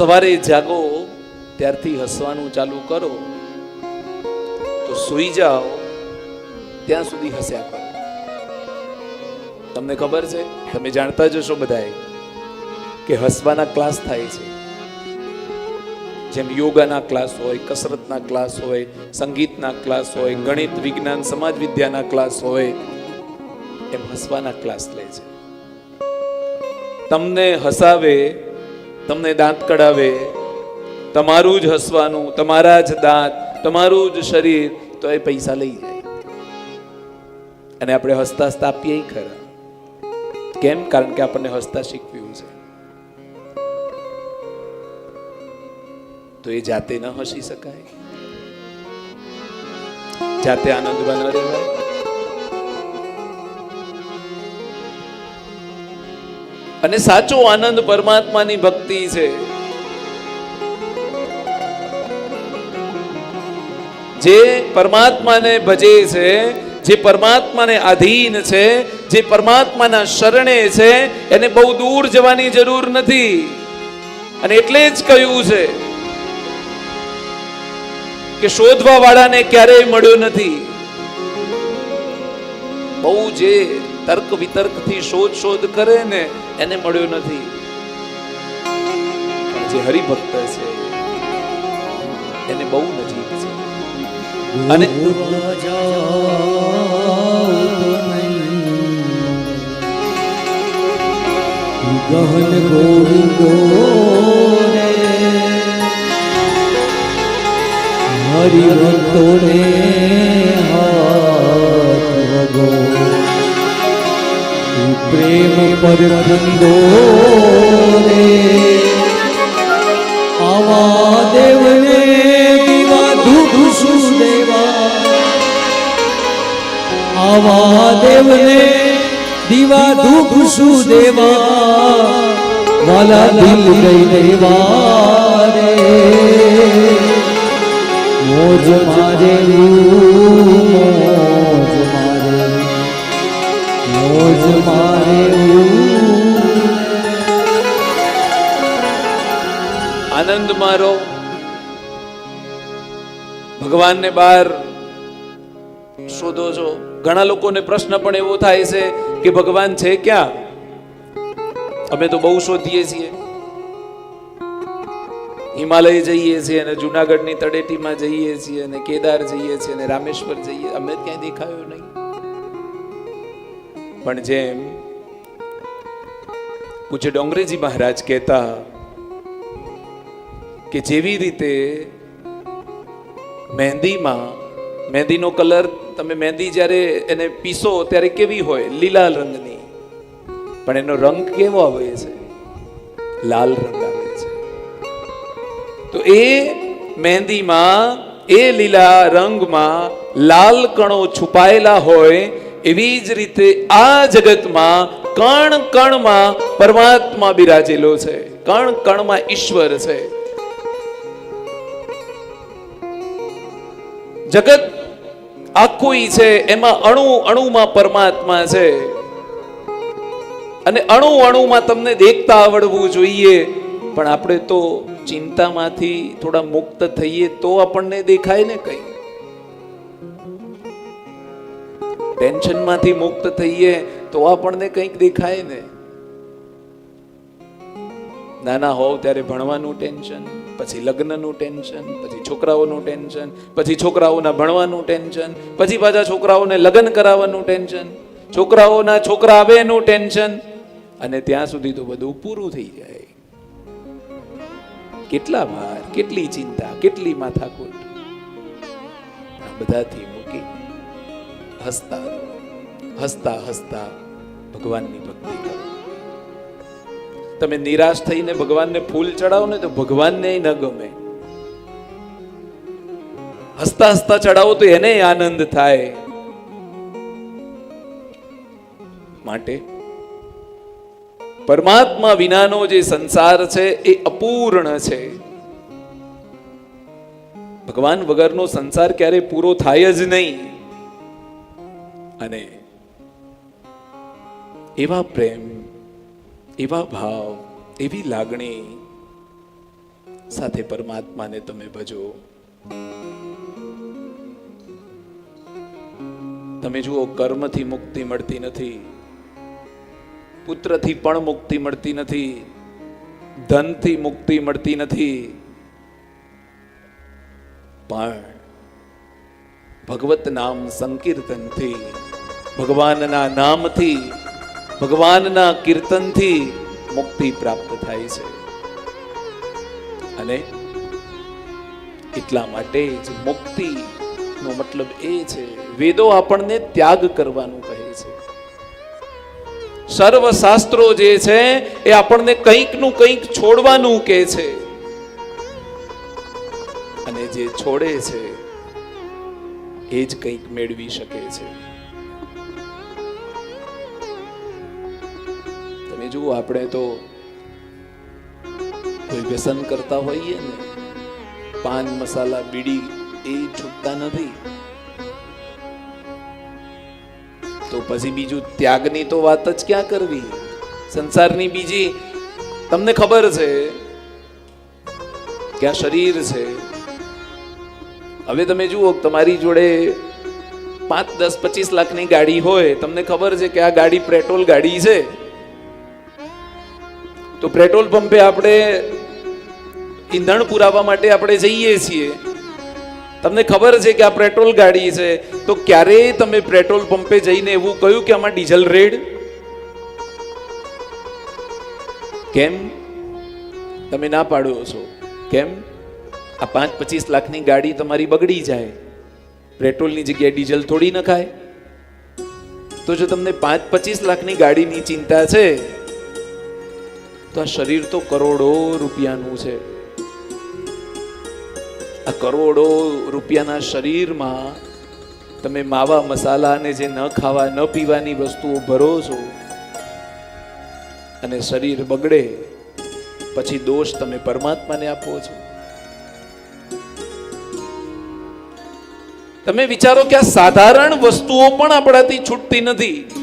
સવારે જાગો, ત્યારથી હસવાનું ચાલુ કરો, તો સૂઈ જાઓ, ત્યાં સુધી હસ્યા કરો. તમને ખબર છે, તમે જાણતા જ હશો બધાએ કે હસવાના ક્લાસ થાય છે. જેમ યોગાના ક્લાસ હોય, કસરતના ક્લાસ હોય, સંગીતના ક્લાસ હોય, ગણિત, વિજ્ઞાન, સમાજ વિદ્યાના ક્લાસ હોય, એમ હસવાના ક્લાસ લે છે. તમને હસાવે તમને દાંત કઢાવે, તમારું જ હસવાનું, તમારા જ દાંત, તમારું જ શરીર, તો એ પૈસા લઈ જાય. અને આપણે હસતા હસતા આપીએ ખરા. કેમ? કારણ કે આપણને હસતા શીખવ્યું છે. તો એ જાતે ન હસી શકાય. જાતે આનંદમાં ન રહેવાય. અને સાચો આનંદ પરમાત્માની ભક્તિ છે. જે પરમાત્માને ભજે છે, જે પરમાત્માને આધીન છે, જે પરમાત્માના શરણે છે, એને બહુ દૂર જવાની જરૂર નથી. અને એટલે જ કહ્યું છે કે શોધવા વાળાને ક્યારેય મળ્યો નથી. બહુ જે તર્ક વિતર્કથી શોધ શોધ કરે ને એને મળ્યો નથી. જે હરિભક્ત છે, એને બહુ નજીક છે. અને ગહન ગોવિંદો હરિભક્તો ને પ્રેમ પર ધંધો રે આવા દેવને દીવા ધૂપ સુદેવા. આવા દેવને દીવા ધૂપ સુદેવા. વાલા દિલ ગઈ દેવા રે મોજ મારે મોજ. આનંદ મારો. ભગવાનને બહાર શોધો છો. ઘણા લોકોને પ્રશ્ન પણ એવો થાય છે કે ભગવાન છે ક્યાં? અમે તો બહુ શોધીએ છીએ. હિમાલય જઈએ છીએ અને જુનાગઢની તળેટીમાં જઈએ છીએ અને કેદાર જઈએ છીએ અને રામેશ્વર જઈએ. અમે ક્યાંય દેખાયો નહીં. પણ જેમ પૂજ્ય ડોંગરેજી મહારાજ કહેતા કે જેવી રીતે મહેંદીમાં, મહેંદીનો કલર તમે મહેંદી જ્યારે એને પીસો ત્યારે કેવી હોય? લીલા રંગની. પણ એનો રંગ કેવો આવે છે? લાલ રંગ આવે છે. તો એ મહેંદીમાં, એ લીલા રંગમાં લાલ કણો છુપાયેલા હોય એવી જ રીતે આ જગતમાં કણ કણમાં પરમાત્મા બિરાજેલો છે. કણ કણમાં ઈશ્વર છે. જગત આખું છે, એમાં અણુ અણુમાં પરમાત્મા છે. અને અણુ અણુમાં તમને દેખતા આવડવું જોઈએ. પણ આપણે તો ચિંતામાંથી થોડા મુક્ત થઈએ તો આપણને દેખાય ને કઈ? ટેન્શનમાંથી મુક્ત થઈએ તો આપણને કંઈક દેખાય ને. નાના હોવ ત્યારે ભણવાનું ટેન્શન, પછી લગ્નનું ટેન્શન, પછી છોકરાઓનું ટેન્શન, પછી છોકરાઓના ભણવાનું ટેન્શન, પછી પાછા છોકરાઓને લગ્ન કરાવવાનું ટેન્શન, છોકરાઓના છોકરા આવે એનું ટેન્શન. અને ત્યાં સુધી તો બધું પૂરું થઈ જાય. કેટલા ભાર, કેટલી ચિંતા, કેટલી માથાકૂટ. આ બધાથી હસતા હસતા હસતા ભગવાનની ભક્તિ કરો. તમે નિરાશ થઈને ભગવાનને ફૂલ ચડાવો ને તો ભગવાનને ન ગમે. હસતા હસતા ચડાવો તો એને આનંદ થાય. માટે પરમાત્મા વિનાનો જે સંસાર છે એ અપૂર્ણ છે. ભગવાન વગરનો સંસાર ક્યારે પૂરો થાય જ નહીં. અને એવા પ્રેમ, એવા ભાવ, એવી લાગણી સાથે પરમાત્માને તમે ભજો. તમે જુઓ, કર્મથી મુક્તિ મળતી નથી. પુત્રથી પણ મુક્તિ મળતી નથી. ધનથી મુક્તિ મળતી નથી. પણ ભગવત નામ સંકીર્તનથી ભગવાનના નામથી, ભગવાનના કીર્તનથી મુક્તિ પ્રાપ્ત થાય છે. અને એટલા માટે જ મુક્તિ મતલબ એ છે, વેદો આપણને ત્યાગ કરવાનું કહે છે. સર્વ શાસ્ત્રો જે છે, એ આપણને કંઈકનું કંઈક છોડવાનું કહે છે. અને જે છોડે છે એ જ કંઈક મેળવી શકે છે. તમે જુઓ, આપણે તો કોઈ વ્યસન કરતા હોઈએ ને, પાન, મસાલા, બીડી એ છૂટતા નથી. તો પછી બીજું ત્યાગની તો વાત જ ક્યાં કરવી? સંસારની બીજી, તમને ખબર છે કે આ શરીર છે હવે તમે જુઓ, તમારી જોડે પાંચ, દસ, પચીસ લાખની ગાડી હોય, તમને ખબર છે કે આ ગાડી પેટ્રોલ ગાડી છે? તો પેટ્રોલ પંપે આપણે ઈંધણ પુરાવા માટે આપણે જઈએ છીએ. તમને ખબર છે કે આ પેટ્રોલ ગાડી છે, તો ક્યારેય તમે પેટ્રોલ પંપે જઈને એવું કહ્યું કે આમાં ડીઝલ રેડ? કેમ? તમે ના પાડો છો કેમ? આ પાંચ પચીસ લાખની ગાડી તમારી બગડી જાય. પેટ્રોલની જગ્યાએ ડીઝલ થોડી નખાય તો જો તમને પાંચ પચીસ લાખની ગાડીની ચિંતા છે, તો આ શરીર તો કરોડો રૂપિયાનું છે. આ કરોડો રૂપિયાના શરીરમાં તમે માવા મસાલા અને જે ન ખાવા, ન પીવાની વસ્તુઓ ભરો છો, અને શરીર બગડે, પછી દોષ તમે પરમાત્માને આપો છો. તમે વિચારો કે આ સાધારણ વસ્તુઓ પણ આપણાથી છૂટતી નથી.